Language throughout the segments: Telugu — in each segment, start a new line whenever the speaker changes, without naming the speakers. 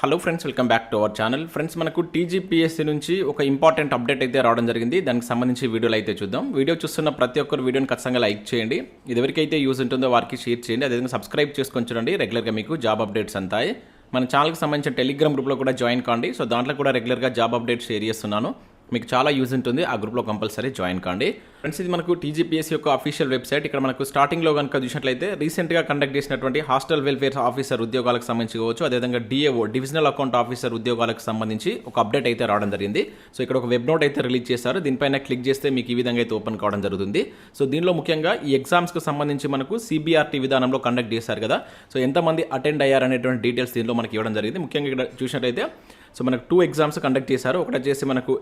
Hello friends welcome back to our channel. Friends మనకు టీజీపీఎస్సీ నుంచి ఒక ఇంపార్టెంట్ అప్డేట్ అయితే రావడం జరిగింది. దానికి సంబంధించి వీడియోలు అయితే చూద్దాం. వీడియో చూస్తున్న ప్రతి ఒక్కరు వీడియోని ఖచ్చితంగా లైక్ చేయండి. ఇది ఎవరికైతే యూజ్ ఉంటుందో వారికి షేర్ చేయండి. అదేవిధంగా సబ్స్క్రైబ్ చేసుకొని చూడండి. రెగ్యులర్గా మీకు జాబ్ అప్డేట్స్ అంతాయి. మన ఛానల్కి సంబంధించిన టెలిగ్రామ్ గ్రూప్లో కూడా జాయిన్ కాండి. సో దాంట్లో కూడా రెగ్యులర్గా జాబ్ అప్డేట్స్ షేర్ చేస్తున్నాను. మీకు చాలా యూజ్ ఉంటుంది. ఆ గ్రూప్లో కంపల్సరీ జాయిన్ కాండి. ఫ్రెండ్స్ ఇది మనకు టీజీపీఎస్ యొక్క అఫీషియల్ వెబ్సైట్. ఇక్కడ మనకు స్టార్టింగ్లో కనుక చూసినట్లయితే రీసెంట్గా కండక్ట్ చేసినటువంటి హాస్టల్ వెల్ఫేర్ ఆఫీసర్ ఉద్యోగాలకు సంబంధించి కావచ్చు అదేవిధంగా డిఏఓ డివిజనల్ అకౌంట్ ఆఫీసర్ ఉద్యోగాలకు సంబంధించి ఒక అప్డేట్ అయితే రావడం జరిగింది. సో ఇక్కడ ఒక వెబ్ నోట్ అయితే రిలీజ్ చేశారు. దీనిపైన క్లిక్ చేస్తే మీకు ఈ విధంగా అయితే ఓపెన్ కావడం జరుగుతుంది. సో దీనిలో ముఖ్యంగా ఈ ఎగ్జామ్స్కి సంబంధించి మనకు సిబిఆర్టీ విధానంలో కండక్ట్ చేశారు కదా. సో ఎంతమంది అటెండ్ అయ్యారనేటువంటి డీటెయిల్స్ దీనిలో మనకి ఇవ్వడం జరిగింది. ముఖ్యంగా ఇక్కడ చూసినట్లయితే సో మనకు టూ ఎగ్జామ్స్ కండక్ట్ చేశారు. ఒకటి వచ్చేసి మనకు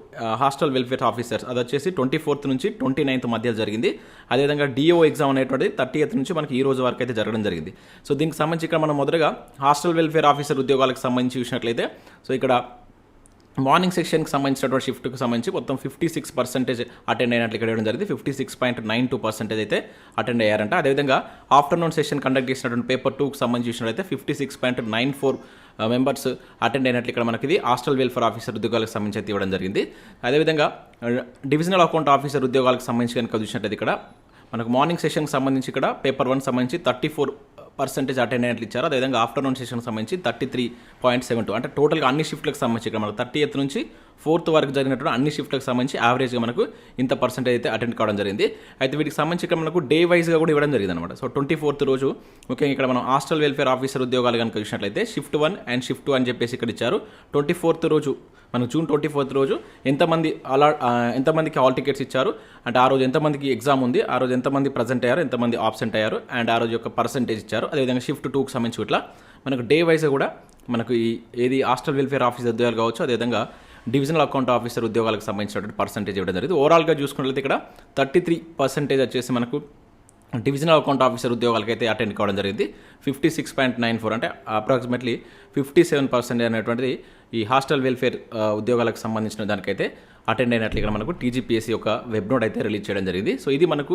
హాస్టల్ వెల్ఫేర్ ఆఫీసర్స్ అది వచ్చేసి ట్వంటీ ఫోర్త్ నుంచి ట్వంటీ నైన్త్ మధ్య జరిగింది. అదేవిధంగా డిఓ ఎగ్జామ్ అనేటువంటిది థర్టీ ఎయిత్ నుంచి మనకి ఈ రోజు వరకు అయితే జరగడం జరిగింది. సో దీనికి సంబంధించి ఇక్కడ మనం మొదటగా హాస్టల్ వెల్ఫేర్ ఆఫీసర్ ఉద్యోగాలకు సంబంధించి చూసినట్లయితే సో ఇక్కడ మార్నింగ్ సెక్షన్కి సంబంధించినటువంటి షిఫ్ట్కి సంబంధించి మొత్తం ఫిఫ్టీ సిక్స్ పర్సెంటేజ్ అటెండ్ అయినట్లు ఇక్కడ ఇవ్వడం జరిగింది. Fifty six point nine two percentage అయితే అటెండ్ అయ్యారంట. అదేవిధంగా ఆఫ్టర్నూన్ సెషన్ కండక్ట్ చేసినటువంటి పేపర్ టూకి సంబంధించి చూసినట్లయితే fifty six point nine four members attend అయినట్లు ఇక్కడ మనకి ఇది హాస్టల్ వెల్ఫేర్ ఆఫీసర్ ఉద్యోగాలకు సంబంధించి అయితే ఇవ్వడం జరిగింది. అదేవిధంగా డివిజనల్ అకౌంట్ ఆఫీసర్ ఉద్యోగాలకు సంబంధించి కనుక చూసినట్లయితే ఇక్కడ మనకు మార్నింగ్ సెషన్కి సంబంధించి ఇక్కడ పేపర్ వన్ సంబంధించి థర్టీ ఫోర్ పర్సెంటేజ్ అటెండ్ అయినట్లు ఇచ్చారు. అదేవిధంగా ఆఫ్టర్నూన్ సెషన్ సంబంధించి thirty three point seven two అంటే టోటల్గా అన్ని షిఫ్ట్లకు సంబంధించి ఇక్కడ మనకు థర్టీ ఎయిత్ నుంచి ఫోర్త్ వరకు జరిగినటువంటి అన్ని షిఫ్ట్లకు సంబంధించి యావరేజ్గా మనకు ఇంత పర్సెంటేజ్ అయితే అటెండ్ కావడం జరిగింది. అయితే వీటికి సంబంధించి ఇక్కడ మనకు డే వైజ్గా కూడా ఇవ్వడం జరిగింది అనమాట సో ట్వంటీ ఫోర్త్ రోజు ముఖ్యంగా ఇక్కడ మనం హాస్టల్ వెల్ఫేర్ ఆఫీసర్ ఉద్యోగాలు కనుక చూసినట్లయితే shift one and shift two అని చెప్పేసి ఇక్కడ ఇచ్చారు. ట్వంటీ ఫోర్త్ రోజు మనకు జూన్ ట్వంటీ ఫోర్త్ రోజు ఎంతమంది అలా ఎంతమందికి హాల్ టికెట్స్ ఇచ్చారు? అంటే ఆ రోజు ఎంతమందికి ఎగ్జామ్ ఉంది? ఆ రోజు ఎంతమంది ప్రజెంట్ అయ్యారు? ఎంతమంది ఆబ్సెంట్ అయ్యారు? అండ్ ఆ రోజు యొక్క పర్సంటేజ్ ఇచ్చారు. అదేవిధంగా షిఫ్ట్ టూకి సంబంధించి ఇట్లా మనకు డే వైజ్ కూడా మనకు ఈ ఏది హాస్టల్ వెల్ఫేర్ ఆఫీసర్ ఉద్యోగాలు కావచ్చు అదేవిధంగా డివిజనల్ అకౌంట్ ఆఫీసర్ ఉద్యోగాలకు సంబంధించినటువంటి పర్సంటేజ్ ఇవ్వడం జరిగింది. ఓవరాల్గా చూసుకున్నట్లయితే ఇక్కడ థర్టీ త్రీ పర్సెంటేజ్ వచ్చేసి మనకు డివిజనల్ అకౌంట్ ఆఫీసర్ ఉద్యోగాలకైతే అటెండ్ కావడం జరిగింది. Fifty six point nine four అంటే అప్రాక్సిమేట్లీ ఫిఫ్టీ సెవెన్ పర్సెంట్ అనేటువంటిది ఈ హాస్టల్ వెల్ఫేర్ ఉద్యోగాలకు సంబంధించిన దానికైతే అటెండ్ అయినట్లు ఇక్కడ మనకు టీజీపీఎస్సీ ఒక వెబ్ నోట్ అయితే రిలీజ్ చేయడం జరిగింది. సో ఇది మనకు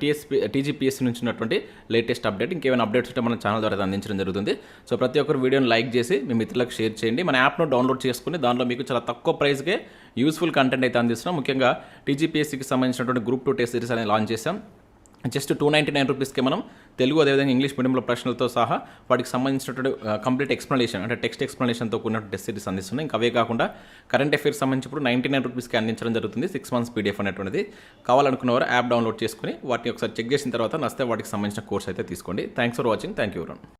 టీఎస్పీ టీజీపీఎస్సీ నుంచి ఉన్నటువంటి లేటెస్ట్ అప్డేట్. ఇంకేమైనా అప్డేట్స్ ఉంటే మన ఛానల్ ద్వారా అందించడం జరుగుతుంది. సో ప్రతి ఒక్కరు వీడియోని లైక్ చేసి మీ మిత్రులకు షేర్ చేయండి. మన యాప్ను డౌన్లోడ్ చేసుకుని దానిలో మీకు చాలా తక్కువ ప్రైస్కే యూస్ఫుల్ కంటెంట్ అయితే అందిస్తున్నాం. ముఖ్యంగా టీజీపీఎస్సీకి సంబంధించినటువంటి గ్రూప్ టూ టెస్ట్ సిరీస్ అనేది లాంచ్ చేశాం. జస్ట్ టూ నైంటీ నైన్ రూపీస్కి మనం తెలుగు అదేవిధంగా ఇంగ్లీష్ మీడియంలో ప్రశ్నలతో సహా వాటికి సంబంధించినటువంటి కంప్లీట్ ఎక్స్ప్లెనేషన్ అంటే టెక్స్ట్ ఎక్స్ప్లెనేషన్తో కూడిన టెస్ట్ సిరీస్ అందిస్తున్నాయి. ఇంకా అవే కాకుండా కరెంట్ అఫేర్స్ సంబంధించినప్పుడు నైంటీ నైన్ రూపీస్కి అందించడం జరుగుతుంది. సిక్స్ మంత్స్ పీడిఎఫ్ అనేటువంటిది. కావాలనుకున్నవారు యాప్ డౌన్లోడ్ చేసుకుని వాటిని ఒకసారి చెక్ చేసిన తర్వాత నస్తే వాటికి సంబంధించిన కోర్స్ అయితే తీసుకోండి. Thanks for watching thank you